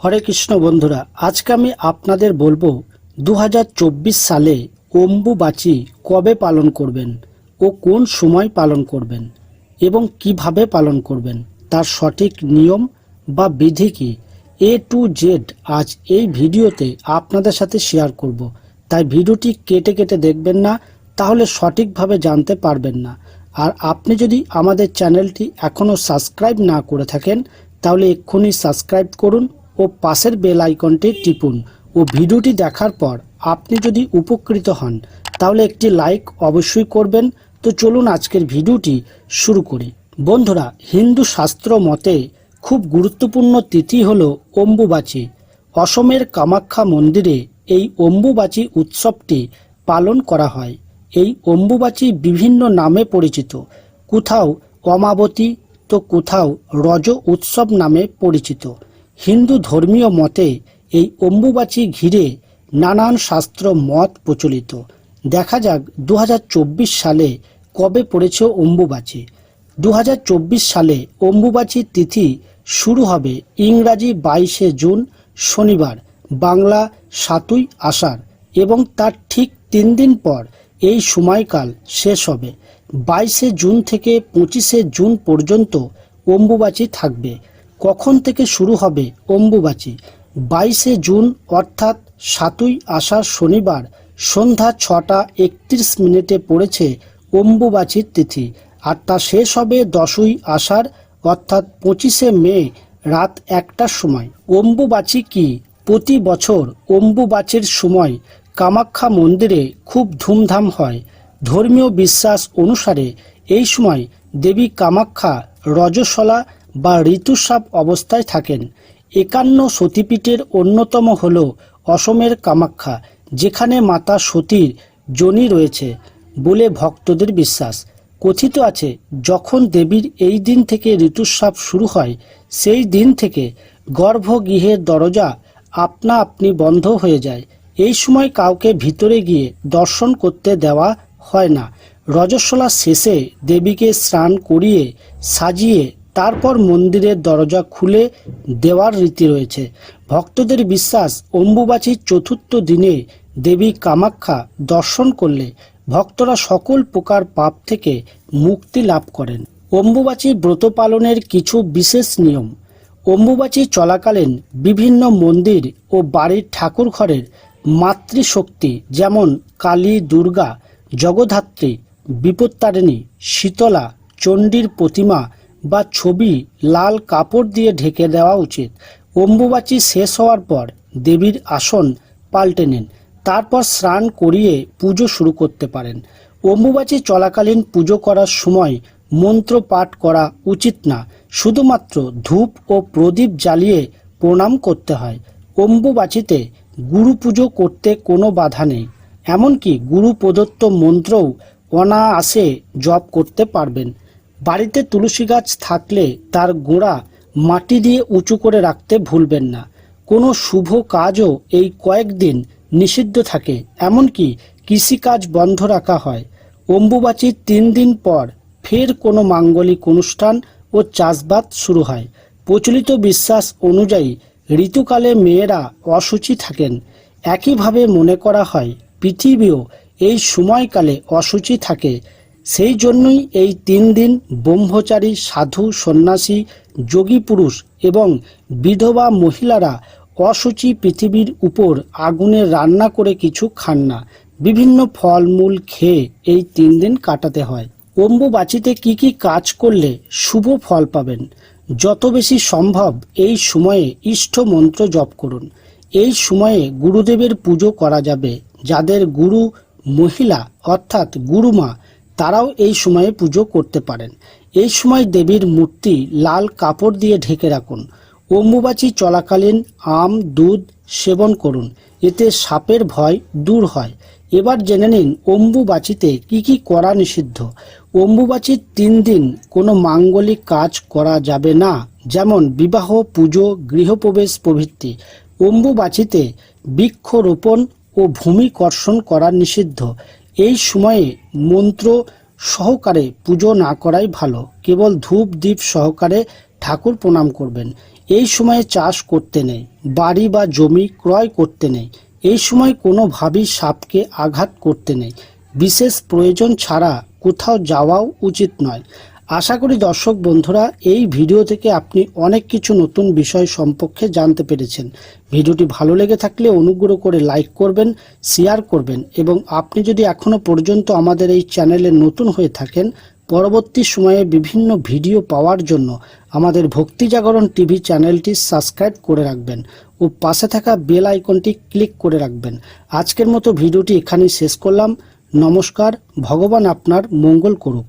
হরে কৃষ্ণ বন্ধুরা, আজকে আমি আপনাদের বলব দু হাজার চব্বিশ সালে অম্বুবাচী কবে পালন করবেন ও কোন সময় পালন করবেন এবং কীভাবে পালন করবেন, তার সঠিক নিয়ম বা বিধি কি? এ টু জেড আজ এই ভিডিওতে আপনাদের সাথে শেয়ার করব। তাই ভিডিওটি কেটে কেটে দেখবেন না, তাহলে সঠিকভাবে জানতে পারবেন না। আর আপনি যদি আমাদের চ্যানেলটি এখনও সাবস্ক্রাইব না করে থাকেন, তাহলে এক্ষুনি সাবস্ক্রাইব করুন ও পাশের বেল আইকনটি টিপুন ও ভিডিওটি দেখার পর আপনি যদি উপকৃত হন, তাহলে একটি লাইক অবশ্যই করবেন। তো চলুন আজকের ভিডিওটি শুরু করি। বন্ধুরা, হিন্দু শাস্ত্র মতে খুব গুরুত্বপূর্ণ তিথি হল অম্বুবাচী। অসমের কামাখ্যা মন্দিরে এই অম্বুবাচী উৎসবটি পালন করা হয়। এই অম্বুবাচী বিভিন্ন নামে পরিচিত। কোথাও অমাবতী, তো কোথাও রজ উৎসব নামে পরিচিত। হিন্দু ধর্মীয় মতে এই অম্বুবাচী ঘিরে নানান শাস্ত্র মত প্রচলিত। দেখা যাক দু হাজার চব্বিশ সালে কবে পড়েছে অম্বুবাচী। দু হাজার চব্বিশ সালে অম্বুবাচী তিথি শুরু হবে ইংরাজি বাইশে জুন, শনিবার, বাংলা সাতই আষাঢ় এবং তার ঠিক তিন দিন পর এই সময়কাল শেষ হবে। বাইশে জুন থেকে পঁচিশে জুন পর্যন্ত অম্বুবাচী থাকবে। কখন থেকে শুরু হবে অম্বুবাচী? বাইশে জুন, অর্থাৎ সাতই আষাঢ় শনিবার, সন্ধ্যা ছটা একত্রিশ মিনিটে পড়েছে অম্বুবাচীর তিথি। আর তা শেষ হবে দশই আষাঢ়, অর্থাৎ পঁচিশে মে, রাত একটার সময়। অম্বুবাচী কি? প্রতি বছর অম্বুবাচীর সময় কামাখ্যা মন্দিরে খুব ধুমধাম হয়। ধর্মীয় বিশ্বাস অনুসারে এই সময় দেবী কামাখ্যা রজস্বলা বা ঋতুস্রাব অবস্থায় থাকেন। একান্ন সতীপীঠের অন্যতম হল অসমের কামাখ্যা, যেখানে মাতা সতীর জনি রয়েছে বলে ভক্তদের বিশ্বাস। কথিত আছে, যখন দেবীর এই দিন থেকে ঋতুস্রাব শুরু হয়, সেই দিন থেকে গর্ভগৃহের দরজা আপনা আপনি বন্ধ হয়ে যায়। এই সময় কাউকে ভিতরে গিয়ে দর্শন করতে দেওয়া হয় না। রজস্বলা শেষে দেবীকে স্নান করিয়ে সাজিয়ে তারপর মন্দিরের দরজা খুলে দেওয়ার রীতি রয়েছে। ভক্তদের বিশ্বাস, অম্বুবাচীর চতুর্থ দিনে দেবী কামাখ্যা দর্শন করলে ভক্তরা সকল প্রকার পাপ থেকে মুক্তি লাভ করেন। অম্বুবাচী ব্রত পালনের কিছু বিশেষ নিয়ম। অম্বুবাচী চলাকালীন বিভিন্ন মন্দির ও বাড়ির ঠাকুর ঘরের মাতৃশক্তি যেমন কালী, দুর্গা জগধাত্রী বিপত্তারিণী, শীতলা, চণ্ডীর প্রতিমা বা ছবি লাল কাপড় দিয়ে ঢেকে দেওয়া উচিত। অম্বুবাচী শেষ হওয়ার পর দেবীর আসন পাল্টে নিন। তারপর স্নান করিয়ে পুজো শুরু করতে পারেন। অম্বুবাচী চলাকালীন পুজো করার সময় মন্ত্র পাঠ করা উচিত না। শুধুমাত্র ধূপ ও প্রদীপ জ্বালিয়ে প্রণাম করতে হয়। অম্বুবাচীতে গুরু পুজো করতে কোনো বাধা নেই। এমনকি গুরু প্রদত্ত মন্ত্রও অনায়াসে জপ করতে পারবেন। বাড়িতে তুলসী গাছ থাকলে তার গোড়া মাটি দিয়ে উঁচু করে রাখতে ভুলবেন না। কোনো শুভ কাজও এই কয়েকদিন নিষিদ্ধ থাকে, এমনকি কৃষিকাজ বন্ধ রাখা হয়। অম্বুবাচীর তিন দিন পর ফের কোনো মাঙ্গলিক অনুষ্ঠান ও চাষবাদ শুরু হয়। প্রচলিত বিশ্বাস অনুযায়ী ঋতুকালে মেয়েরা অসুচি থাকেন। একইভাবে মনে করা হয়, পৃথিবীও এই সময়কালে অসুচি থাকে। সেই জন্যই এই তিন দিন ব্রহ্মচারী, সাধু, সন্ন্যাসী, যোগী পুরুষ এবং বিধবা মহিলারা অসুচি পৃথিবীর উপর আগুনে রান্না করে কিছু খান না। বিভিন্ন ফলমূল খেয়ে এই তিন দিন কাটাতে হয়। অম্বুবাচিতে কি কি কাজ করলে শুভ ফল পাবেন? যত বেশি সম্ভব এই সময়ে ইষ্ট মন্ত্র জপ করুন। এই সময়ে গুরুদেবের পুজো করা যাবে, যাদের গুরু মহিলা অর্থাৎ গুরুমা তারাও এই সময়ে পুজো করতে পারেন। এই সময় দেবীর মূর্তি লাল কাপড় দিয়ে ঢেকে রাখুন। অম্বুবাচী চলাকালীন আম, দুধ সেবন করুন। এতে সাপের ভয় দূর হয়। এবার জেনে নিন অম্বুবাচিতে কি কি করা নিষিদ্ধ। অম্বুবাচির তিন দিন কোনো মাঙ্গলিক কাজ করা যাবে না, যেমন বিবাহ, পুজো, গৃহপ্রবেশ প্রভৃতি। অম্বুবাচিতে বৃক্ষরোপণ ও ভূমি কর্ষণ করা নিষিদ্ধ। এই সময়ে মন্ত্র সহকারে পুজো না করাই ভালো। কেবল ধূপ দ্বীপ সহকারে ঠাকুর প্রণাম করবেন। এই সময়ে চাষ করতে নেই, বাড়ি বা জমি ক্রয় করতে নেই। এই সময় কোনোভাবেই সাপকে আঘাত করতে নেই। বিশেষ প্রয়োজন ছাড়া কোথাও যাওয়াও উচিত নয়। আশা করি দর্শক বন্ধুরা, এই ভিডিও থেকে আপনি অনেক কিছু নতুন বিষয় সম্পর্কে জানতে পেরেছেন। ভিডিওটি ভালো লেগে থাকলে অনুগ্রহ করে লাইক করবেন, শেয়ার করবেন এবং আপনি যদি এখনও পর্যন্ত আমাদের এই চ্যানেলে নতুন হয়ে থাকেন, পরবর্তী সময়ে বিভিন্ন ভিডিও পাওয়ার জন্য আমাদের ভক্তি জাগরণ টিভি চ্যানেলটি সাবস্ক্রাইব করে রাখবেন ও পাশে থাকা বেল আইকনটি ক্লিক করে রাখবেন। আজকের মতো ভিডিওটি এখানেই শেষ করলাম। নমস্কার, ভগবান আপনার মঙ্গল করুক।